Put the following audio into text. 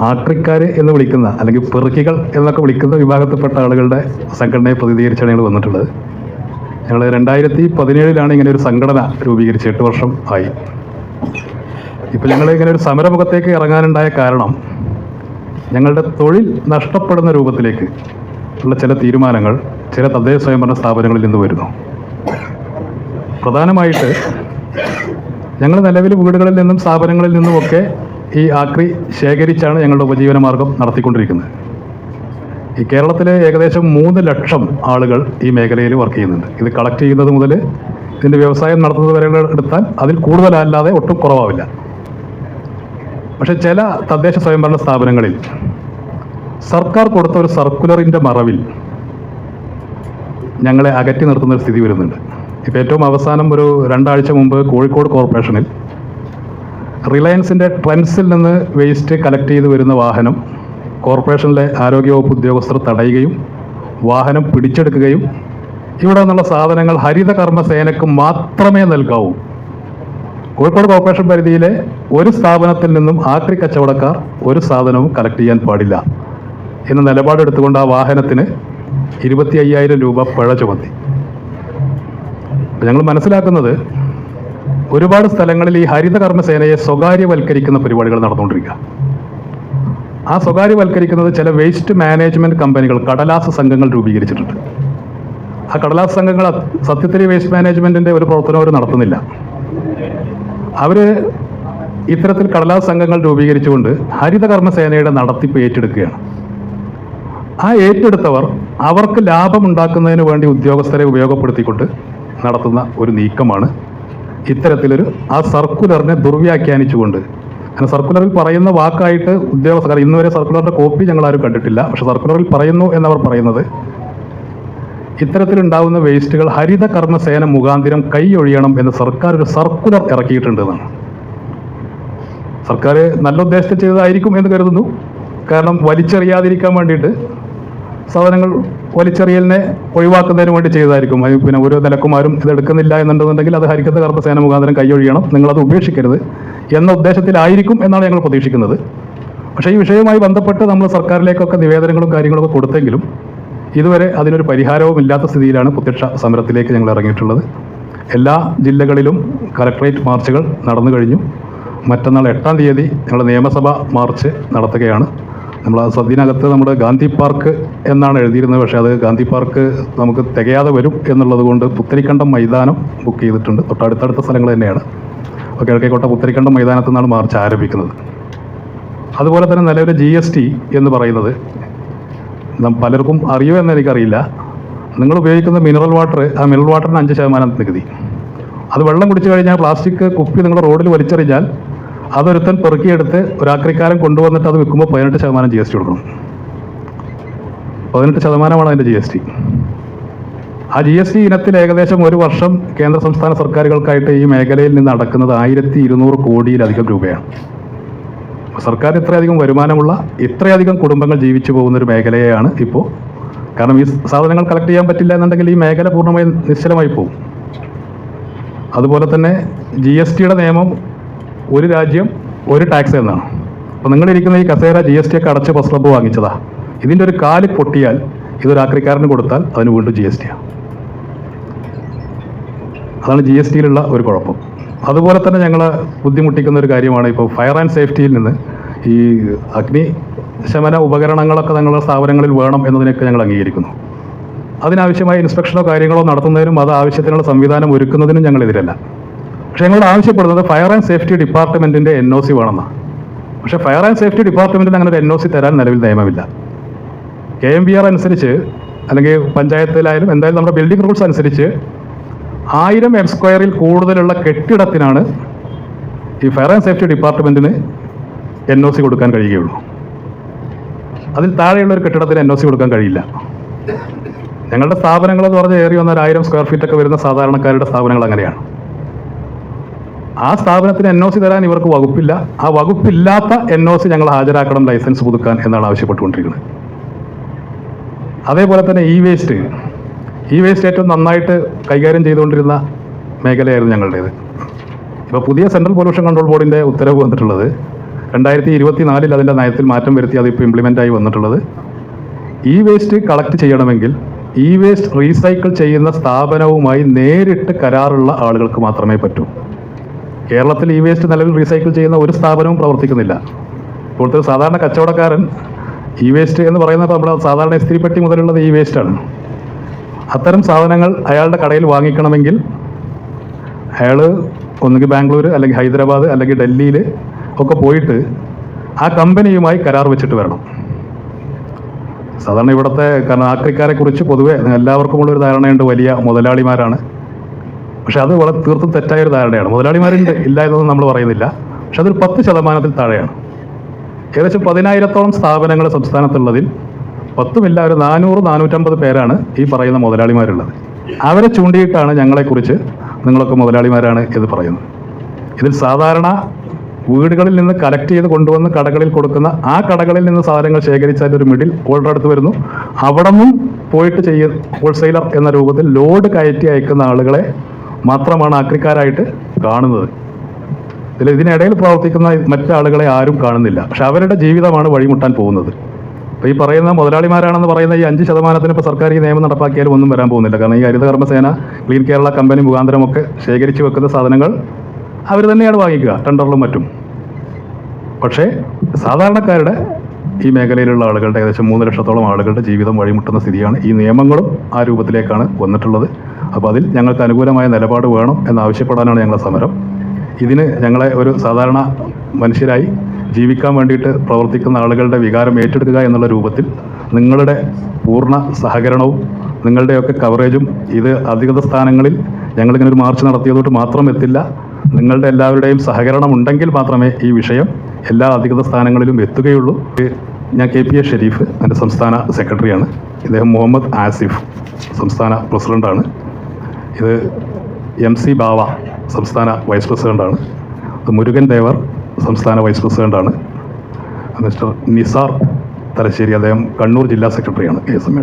ആക്രിക്കാർ എന്ന് വിളിക്കുന്ന അല്ലെങ്കിൽ പെറുക്കികൾ എന്നൊക്കെ വിളിക്കുന്ന വിഭാഗത്തിൽപ്പെട്ട ആളുകളുടെ സംഘടനയെ പ്രതിനിധീകരിച്ചാണ് ഞങ്ങൾ വന്നിട്ടുള്ളത്. ഞങ്ങൾ രണ്ടായിരത്തി പതിനേഴിലാണ് ഇങ്ങനെ ഒരു സംഘടന രൂപീകരിച്ച് എട്ട് വർഷം ആയി. ഇപ്പോൾ ഞങ്ങൾ ഇങ്ങനെ ഒരു സമരമുഖത്തേക്ക് ഇറങ്ങാനുണ്ടായ കാരണം ഞങ്ങളുടെ തൊഴിൽ നഷ്ടപ്പെടുന്ന രൂപത്തിലേക്ക് ഉള്ള ചില തീരുമാനങ്ങൾ ചില തദ്ദേശ സ്വയംഭരണ സ്ഥാപനങ്ങളിൽ നിന്ന് വരുന്നു. പ്രധാനമായിട്ട് ഞങ്ങൾ നിലവിൽ വീടുകളിൽ നിന്നും സ്ഥാപനങ്ങളിൽ നിന്നുമൊക്കെ ഈ ആക്രി ശേഖരിച്ചാണ് ഞങ്ങളുടെ ഉപജീവന മാർഗം നടത്തിക്കൊണ്ടിരിക്കുന്നത്. ഈ കേരളത്തിലെ ഏകദേശം മൂന്ന് ലക്ഷം ആളുകൾ ഈ മേഖലയിൽ വർക്ക് ചെയ്യുന്നുണ്ട്. ഇത് കളക്ട് ചെയ്യുന്നത് മുതൽ ഇതിന്റെ വ്യവസായം നടത്തുന്നത് വരെ എടുത്താൽ അതിൽ കൂടുതലല്ലാതെ ഒട്ടും കുറവാവില്ല. പക്ഷേ ചില തദ്ദേശ സ്വയംഭരണ സ്ഥാപനങ്ങളിൽ സർക്കാർ കൊടുത്ത ഒരു സർക്കുലറിന്റെ മറവിൽ ഞങ്ങളെ അകറ്റി നിർത്തുന്ന ഒരു സ്ഥിതി വരുന്നുണ്ട്. ഇപ്പോൾ ഏറ്റവും അവസാനം ഒരു രണ്ടാഴ്ച മുമ്പ് കോഴിക്കോട് കോർപ്പറേഷനിൽ റിലയൻസിന്റെ ട്രെൻഡ്സിൽ നിന്ന് വേസ്റ്റ് കളക്ട് ചെയ്ത് വരുന്ന വാഹനം കോർപ്പറേഷനിലെ ആരോഗ്യവകുപ്പ് ഉദ്യോഗസ്ഥർ തടയുകയും വാഹനം പിടിച്ചെടുക്കുകയും ഇവിടെ നിന്നുള്ള സാധനങ്ങൾ ഹരിതകർമ്മ സേനയ്ക്ക് മാത്രമേ നൽകാവൂ. കോഴിക്കോട് കോർപ്പറേഷൻ പരിധിയിലെ ഒരു സ്ഥാപനത്തിൽ നിന്നും ആക്രി കച്ചവടക്കാർ ഒരു സാധനവും കളക്ട് ചെയ്യാൻ പാടില്ല എന്ന നിലപാടെടുത്തുകൊണ്ട് ആ വാഹനത്തിന് ഇരുപത്തി അയ്യായിരം രൂപ പിഴ ചുമത്തി. ഞങ്ങൾ മനസ്സിലാക്കുന്നത് ഒരുപാട് സ്ഥലങ്ങളിൽ ഈ ഹരിത കർമ്മസേനയെ സ്വകാര്യവൽക്കരിക്കുന്ന പരിപാടികൾ നടന്നുകൊണ്ടിരിക്കുക. ആ സ്വകാര്യവൽക്കരിക്കുന്നത് ചില വേസ്റ്റ് മാനേജ്മെന്റ് കമ്പനികൾ കടലാസ സംഘങ്ങൾ രൂപീകരിച്ചിട്ടുണ്ട്. ആ കടലാസ സംഘങ്ങൾ സത്യത്തിൽ വേസ്റ്റ് മാനേജ്മെന്റിന്റെ ഒരു പ്രവർത്തനം അവർ നടത്തുന്നില്ല. അവർ ഇത്തരത്തിൽ കടലാസ് സംഘങ്ങൾ രൂപീകരിച്ചുകൊണ്ട് ഹരിത കർമ്മസേനയുടെ നടത്തിപ്പ് ഏറ്റെടുക്കുകയാണ്. ആ ഏറ്റെടുത്തവർ അവർക്ക് ലാഭമുണ്ടാക്കുന്നതിന് വേണ്ടി ഉദ്യോഗസ്ഥരെ ഉപയോഗപ്പെടുത്തിക്കൊണ്ട് നടത്തുന്ന ഒരു നീക്കമാണ് ഇത്തരത്തിലൊരു ആ സർക്കുലറിനെ ദുർവ്യാഖ്യാനിച്ചുകൊണ്ട്. അങ്ങനെ സർക്കുലറിൽ പറയുന്ന വാക്കായിട്ട് ഉദ്യോഗസ്ഥർ ഇന്ന് വരെ സർക്കുലറിന്റെ കോപ്പി ഞങ്ങൾ ആരും കണ്ടിട്ടില്ല. പക്ഷെ സർക്കുലറിൽ പറയുന്നു എന്നവർ പറയുന്നത് ഇത്തരത്തിലുണ്ടാവുന്ന വേസ്റ്റുകൾ ഹരിത കർമ്മസേന മുഖാന്തിരം കൈയൊഴിയണം എന്ന് സർക്കാർ ഒരു സർക്കുലർ ഇറക്കിയിട്ടുണ്ട് എന്നാണ്. സർക്കാർ നല്ല ഉദ്ദേശത്തിൽ ചെയ്തതായിരിക്കും എന്ന് കരുതുന്നു. കാരണം വലിച്ചെറിയാതിരിക്കാൻ വേണ്ടിയിട്ട് സാധനങ്ങൾ വലിച്ചെറിയലിനെ ഒഴിവാക്കുന്നതിന് വേണ്ടി ചെയ്തതായിരിക്കും. പിന്നെ ഓരോ നിലക്കുമാരും ഇത് എടുക്കുന്നില്ല എന്നുണ്ടെന്നുണ്ടെങ്കിൽ അത് ഹരിക്കത്ത് കറുത്ത സേന മുഖാന്തരം കൈയൊഴിയണം. നിങ്ങളത് ഉപേക്ഷിക്കരുത് എന്ന ഉദ്ദേശത്തിലായിരിക്കും എന്നാണ് ഞങ്ങൾ പ്രതീക്ഷിക്കുന്നത്. പക്ഷേ ഈ വിഷയവുമായി ബന്ധപ്പെട്ട് നമ്മൾ സർക്കാരിലേക്കൊക്കെ നിവേദനങ്ങളും കാര്യങ്ങളൊക്കെ കൊടുത്തെങ്കിലും ഇതുവരെ അതിനൊരു പരിഹാരവും ഇല്ലാത്ത സ്ഥിതിയിലാണ് പ്രത്യക്ഷ സമരത്തിലേക്ക് ഞങ്ങൾ ഇറങ്ങിയിട്ടുള്ളത്. എല്ലാ ജില്ലകളിലും കലക്ട്രേറ്റ് മാർച്ചുകൾ നടന്നു കഴിഞ്ഞു. മറ്റന്നാൾ എട്ടാം തീയതി ഞങ്ങൾ നിയമസഭ മാർച്ച് നടത്തുകയാണ്. നമ്മൾ ആ സദ്യനകത്ത് നമ്മുടെ ഗാന്ധി പാർക്ക് എന്നാണ് എഴുതിയിരുന്നത്. പക്ഷേ അത് ഗാന്ധി പാർക്ക് നമുക്ക് തികയാതെ വരും എന്നുള്ളത് കൊണ്ട് പുത്തരിക്കണ്ടം മൈതാനം ബുക്ക് ചെയ്തിട്ടുണ്ട്. തൊട്ടടുത്തടുത്ത സ്ഥലങ്ങൾ തന്നെയാണ്. അപ്പോൾ കിഴക്കേക്കോട്ട പുത്തരിക്കണ്ടം മൈതാനത്തു നിന്നാണ് മാർച്ച് ആരംഭിക്കുന്നത്. അതുപോലെ തന്നെ നിലവിലെ ജി എസ് ടി എന്ന് പറയുന്നത് പലർക്കും അറിയോ എന്ന് എനിക്കറിയില്ല. നിങ്ങൾ ഉപയോഗിക്കുന്ന മിനറൽ വാട്ടർ ആ മിനറൽ വാട്ടറിന് അഞ്ച് ശതമാനം നികുതി. അത് വെള്ളം കുടിച്ചു കഴിഞ്ഞാൽ പ്ലാസ്റ്റിക് കുപ്പി നിങ്ങൾ റോഡിൽ വലിച്ചെറിഞ്ഞാൽ അതൊരുത്തൻ പെറുക്കിയെടുത്ത് ഒരാക്രിക്കാരൻ കൊണ്ടുവന്നിട്ട് അത് വിൽക്കുമ്പോൾ പതിനെട്ട് ശതമാനം ജി എസ് ടി കൊടുക്കണം. പതിനെട്ട് ശതമാനമാണ് അതിന്റെ ജി എസ് ടി ആ ജി എസ് ടി ഇനത്തിൽ ഏകദേശം ഒരു വർഷം കേന്ദ്ര സംസ്ഥാന സർക്കാരുകൾക്കായിട്ട് ഈ മേഖലയിൽ നിന്ന് നടക്കുന്നത് ആയിരത്തി ഇരുന്നൂറ് കോടിയിലധികം രൂപയാണ്. സർക്കാർ ഇത്രയധികം വരുമാനമുള്ള ഇത്രയധികം കുടുംബങ്ങൾ ജീവിച്ചു പോകുന്ന ഒരു മേഖലയാണ് ഇപ്പോൾ കാരണം ഈ സാധനങ്ങൾ കളക്ട് ചെയ്യാൻ പറ്റില്ല എന്നുണ്ടെങ്കിൽ ഈ മേഖല പൂർണമായും നിശ്ചലമായി പോകും. അതുപോലെ തന്നെ ജി എസ് ടിയുടെ നിയമം ഒരു രാജ്യം ഒരു ടാക്സ് എന്നാണ് അപ്പോൾ നിങ്ങളിരിക്കുന്ന ഈ കസേര ജി എസ് ടി ഒക്കെ അടച്ച് ബസ് ക്ലബ്ബ് വാങ്ങിച്ചതാ. ഇതിന്റെ ഒരു കാൽ പൊട്ടിയാൽ ഇതൊരു ആക്രിക്കാരന് കൊടുത്താൽ അതിന് വീണ്ടും ജി എസ് ടിയാണ് അതാണ് ജി എസ് ടിയിലുള്ള ഒരു കുഴപ്പം. അതുപോലെ തന്നെ ഞങ്ങൾ ബുദ്ധിമുട്ടിക്കുന്ന ഒരു കാര്യമാണ് ഇപ്പോൾ ഫയർ ആൻഡ് സേഫ്റ്റിയിൽ നിന്ന് ഈ അഗ്നി ശമന ഉപകരണങ്ങളൊക്കെ ഞങ്ങളുടെ സ്ഥാപനങ്ങളിൽ വേണം എന്നതിനൊക്കെ ഞങ്ങൾ അംഗീകരിക്കുന്നു. അതിനാവശ്യമായ ഇൻസ്പെക്ഷനോ കാര്യങ്ങളോ നടത്തുന്നതിനും അത് ആവശ്യത്തിനുള്ള സംവിധാനം ഒരുക്കുന്നതിനും ഞങ്ങൾ എതിരല്ല. പക്ഷേ ഞങ്ങളോട് ആവശ്യപ്പെടുന്നത് ഫയർ ആൻഡ് സേഫ്റ്റി ഡിപ്പാർട്ട്മെന്റിന്റെ എൻ ഒ സി വേണമെന്നാണ് പക്ഷേ ഫയർ ആൻഡ് സേഫ്റ്റി ഡിപ്പാർട്ട്മെന്റിന് അങ്ങനെ ഒരു എൻ ഒ സി തരാൻ നിലവിൽ നിയമമില്ല. കെ എം ബി ആർ അനുസരിച്ച് അല്ലെങ്കിൽ പഞ്ചായത്തിലായാലും എന്തായാലും നമ്മുടെ ബിൽഡിംഗ് റൂൾസ് അനുസരിച്ച് ആയിരം എം സ്ക്വയറിൽ കൂടുതലുള്ള കെട്ടിടത്തിനാണ് ഈ ഫയർ ആൻഡ് സേഫ്റ്റി ഡിപ്പാർട്ട്മെന്റിന് എൻ ഒ സി കൊടുക്കാൻ കഴിയുകയുള്ളൂ. അതിൽ താഴെയുള്ള ഒരു കെട്ടിടത്തിന് എൻ ഒ സി കൊടുക്കാൻ കഴിയില്ല. ഞങ്ങളുടെ സ്ഥാപനങ്ങൾ എന്ന് പറഞ്ഞാൽ ഏറി വന്ന ഒരു ആയിരം സ്ക്വയർ ഫീറ്റ് ഒക്കെ വരുന്ന സാധാരണക്കാരുടെ സ്ഥാപനങ്ങൾ അങ്ങനെയാണ്. ആ സ്ഥാപനത്തിന് എൻ ഒ സി തരാൻ ഇവർക്ക് വകുപ്പില്ല. ആ വകുപ്പില്ലാത്ത എൻ ഒ സി ഞങ്ങൾ ഹാജരാക്കണം ലൈസൻസ് പുതുക്കാൻ എന്നാണ് ആവശ്യപ്പെട്ടുകൊണ്ടിരിക്കുന്നത്. അതേപോലെ തന്നെ ഇ വേസ്റ്റ് ഇ വേസ്റ്റ് ഏറ്റവും നന്നായിട്ട് കൈകാര്യം ചെയ്തുകൊണ്ടിരുന്ന മേഖലയായിരുന്നു ഞങ്ങളുടേത്. ഇപ്പോൾ പുതിയ സെൻട്രൽ പൊല്യൂഷൻ കൺട്രോൾ ബോർഡിന്റെ ഉത്തരവ് വന്നിട്ടുള്ളത് രണ്ടായിരത്തി ഇരുപത്തി നാലിൽ അതിന്റെ നയത്തിൽ മാറ്റം വരുത്തി അതിപ്പോൾ ഇംപ്ലിമെന്റ് ആയി വന്നിട്ടുള്ളത്. ഇ വേസ്റ്റ് കളക്ട് ചെയ്യണമെങ്കിൽ ഇ വേസ്റ്റ് റീസൈക്കിൾ ചെയ്യുന്ന സ്ഥാപനവുമായി നേരിട്ട് കരാറുള്ള ആളുകൾക്ക് മാത്രമേ പറ്റൂ. കേരളത്തിൽ ഇ വേസ്റ്റ് നിലവിൽ റീസൈക്കിൾ ചെയ്യുന്ന ഒരു സ്ഥാപനവും പ്രവർത്തിക്കുന്നില്ല. ഇപ്പോഴത്തെ ഒരു സാധാരണ കച്ചവടക്കാരൻ ഇ വേസ്റ്റ് എന്ന് പറയുന്നത് നമ്മുടെ സാധാരണ ഇസ്തിരിപ്പെട്ടി മുതലുള്ളത് ഇ വേസ്റ്റാണ് അത്തരം സാധനങ്ങൾ അയാളുടെ കടയിൽ വാങ്ങിക്കണമെങ്കിൽ അയാൾ ഒന്നുകിൽ ബാംഗ്ലൂർ അല്ലെങ്കിൽ ഹൈദരാബാദ് അല്ലെങ്കിൽ ഡൽഹിയിൽ ഒക്കെ പോയിട്ട് ആ കമ്പനിയുമായി കരാർ വെച്ചിട്ട് വരണം. സാധാരണ ഇവിടുത്തെ കാരണം ആക്രിക്കാരെ കുറിച്ച് പൊതുവെ എല്ലാവർക്കുമുള്ളൊരു ധാരണയുണ്ട്. വലിയ മുതലാളിമാരാണ്. പക്ഷെ അത് വളരെ തീർത്തും തെറ്റായ ഒരു ധാരണയാണ്. മുതലാളിമാരുണ്ട് ഇല്ല എന്നൊന്നും നമ്മൾ പറയുന്നില്ല. പക്ഷെ അതൊരു പത്ത് ശതമാനത്തിൽ താഴെയാണ്. ഏകദേശം പതിനായിരത്തോളം സ്ഥാപനങ്ങൾ സംസ്ഥാനത്തുള്ളതിൽ പത്തുമില്ല ഒരു നാനൂറ് നാനൂറ്റമ്പത് പേരാണ് ഈ പറയുന്ന മുതലാളിമാരുള്ളത്. അവരെ ചൂണ്ടിയിട്ടാണ് ഞങ്ങളെക്കുറിച്ച് നിങ്ങളൊക്കെ മുതലാളിമാരാണ് എന്ന് പറയുന്നത്. ഇതിൽ സാധാരണ വീടുകളിൽ നിന്ന് കളക്ട് ചെയ്ത് കൊണ്ടുവന്ന് കടകളിൽ കൊടുക്കുന്ന ആ കടകളിൽ നിന്ന് സാധനങ്ങൾ ശേഖരിച്ചാൽ ഒരു മിഡിൽ ഓർഡർ അടുത്ത് വരുന്നു. അവിടെ നിന്നും പോയിട്ട് ചെയ്യ ഹോൾസെയിലർ എന്ന രൂപത്തിൽ ലോഡ് കയറ്റി അയക്കുന്ന ആളുകളെ മാത്രമാണ് ആക്രിക്കാരായിട്ട് കാണുന്നത്. ഇതിൽ ഇതിനിടയിൽ പ്രവർത്തിക്കുന്ന മറ്റാളുകളെ ആരും കാണുന്നില്ല. പക്ഷെ അവരുടെ ജീവിതമാണ് വഴിമുട്ടാൻ പോകുന്നത്. അപ്പോൾ ഈ പറയുന്ന മുതലാളിമാരാണെന്ന് പറയുന്ന ഈ അഞ്ച് ശതമാനത്തിന് ഇപ്പോൾ സർക്കാർ ഈ നിയമം നടപ്പാക്കിയാലും ഒന്നും വരാൻ പോകുന്നില്ല. കാരണം ഈ ഹരിതകർമ്മസേന ക്ലീൻ കേരള കമ്പനി മുഖാന്തരമൊക്കെ ശേഖരിച്ച് വെക്കുന്ന സാധനങ്ങൾ അവർ തന്നെയാണ് വാങ്ങിക്കുക ടെൻഡറിലും മറ്റും. പക്ഷേ സാധാരണക്കാരുടെ ഈ മേഖലയിലുള്ള ആളുകളുടെ ഏകദേശം മൂന്ന് ലക്ഷത്തോളം ആളുകളുടെ ജീവിതം വഴിമുട്ടുന്ന സ്ഥിതിയാണ് ഈ നിയമങ്ങളും ആ രൂപത്തിലേക്കാണ് വന്നിട്ടുള്ളത്. അപ്പോൾ അതിൽ ഞങ്ങൾക്ക് അനുകൂലമായ നിലപാട് വേണം എന്നാവശ്യപ്പെടാനാണ് ഞങ്ങളുടെ സമരം. ഇതിന് ഞങ്ങളെ ഒരു സാധാരണ മനുഷ്യരായി ജീവിക്കാൻ വേണ്ടിയിട്ട് പ്രവർത്തിക്കുന്ന ആളുകളുടെ വികാരം ഏറ്റെടുക്കുക എന്നുള്ള രൂപത്തിൽ നിങ്ങളുടെ പൂർണ സഹകരണവും നിങ്ങളുടെയൊക്കെ കവറേജും ഇത് അധികൃത സ്ഥാനങ്ങളിൽ ഞങ്ങളിങ്ങനെ ഒരു മാർച്ച് നടത്തിയതുകൊണ്ട് മാത്രം എത്തില്ല. നിങ്ങളുടെ എല്ലാവരുടെയും സഹകരണം ഉണ്ടെങ്കിൽ മാത്രമേ ഈ വിഷയം എല്ലാ അധികൃത സ്ഥാനങ്ങളിലും എത്തുകയുള്ളൂ. ഞാൻ കെ പി എ ഷെരീഫ് എന്റെ സംസ്ഥാന സെക്രട്ടറിയാണ് ഇദ്ദേഹം മുഹമ്മദ് ആസിഫ് സംസ്ഥാന പ്രസിഡന്റാണ് ഇത് എം സി ബാവ സംസ്ഥാന വൈസ് പ്രസിഡന്റാണ് മുരുകൻ ദേവർ സംസ്ഥാന വൈസ് പ്രസിഡന്റാണ് മിസ്റ്റർ നിസാർ തലശ്ശേരി അദ്ദേഹം കണ്ണൂർ ജില്ലാ സെക്രട്ടറിയാണ് എ എസ് എം